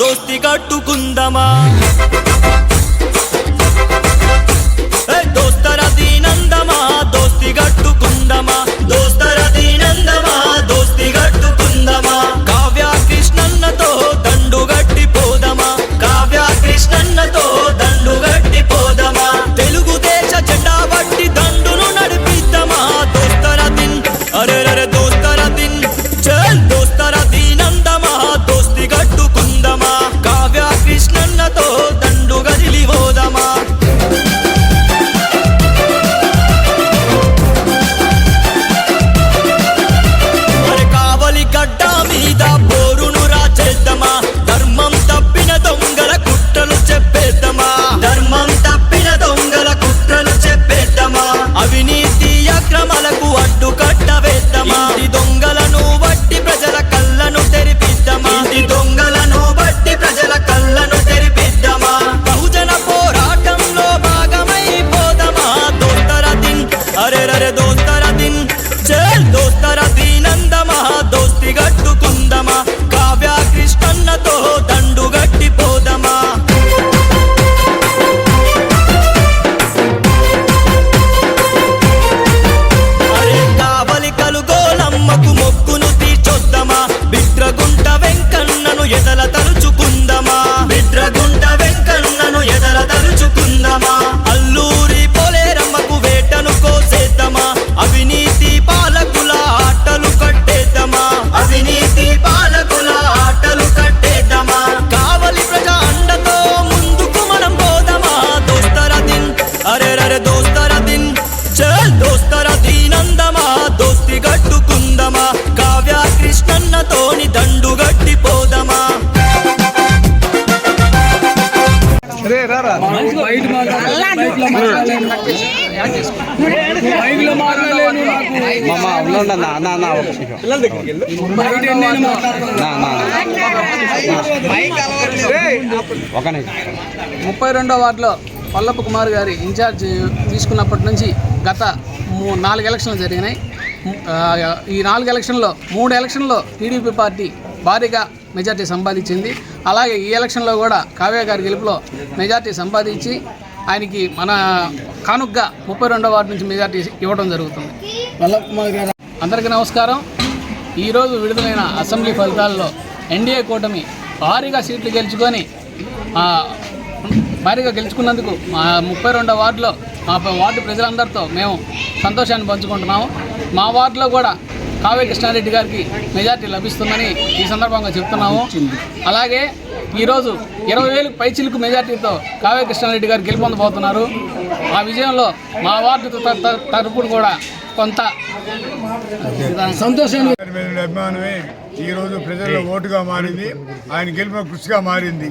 దోస్తి కట్టుకుందమా? చల్ దోస్తర దీనందమా దోస్తి గట్టుకుందమా కావ్య కృష్ణన్నతోని దండు గట్టిపోదమా. ఒక నిమిషం. ముప్పై రెండో వార్డులో పల్లప్ప కుమార్ గారి ఇన్ఛార్జ్ తీసుకున్నప్పటి నుంచి గత మూ నాలుగు ఎలక్షన్లు జరిగినాయి. ఈ నాలుగు ఎలక్షన్లో మూడు ఎలక్షన్లో టీడీపీ పార్టీ భారీగా మెజార్టీ సంపాదించింది. అలాగే ఈ ఎలక్షన్లో కూడా కావ్య గారి గెలుపులో మెజార్టీ సంపాదించి ఆయనకి మన కానుగ్గా ముప్పై రెండో వార్డు నుంచి మెజార్టీ ఇవ్వడం జరుగుతుంది. అందరికీ నమస్కారం. ఈరోజు విడుదలైన అసెంబ్లీ ఫలితాల్లో ఎన్డీఏ కూటమి భారీగా సీట్లు గెలుచుకొని భారీగా గెలుచుకున్నందుకు మా ముప్పై రెండో వార్డులో మా వార్డు ప్రజలందరితో మేము సంతోషాన్ని పంచుకుంటున్నాము. మా వార్డులో కూడా కావ్య కృష్ణారెడ్డి గారికి మెజార్టీ లభిస్తుందని ఈ సందర్భంగా చెప్తున్నాము. అలాగే ఈరోజు ఇరవై వేలు పైచిలుకు మెజార్టీతో కావ్య కృష్ణారెడ్డి గారు గెలుపొందబోతున్నారు. ఆ విజయంలో మా వార్డు త- తరపున కూడా కొంత సంతోషాన్ని అభిమానమే ఈ రోజు ప్రజల్లో ఓటుగా మారింది. ఆయన గెలుపు కృషిగా మారింది.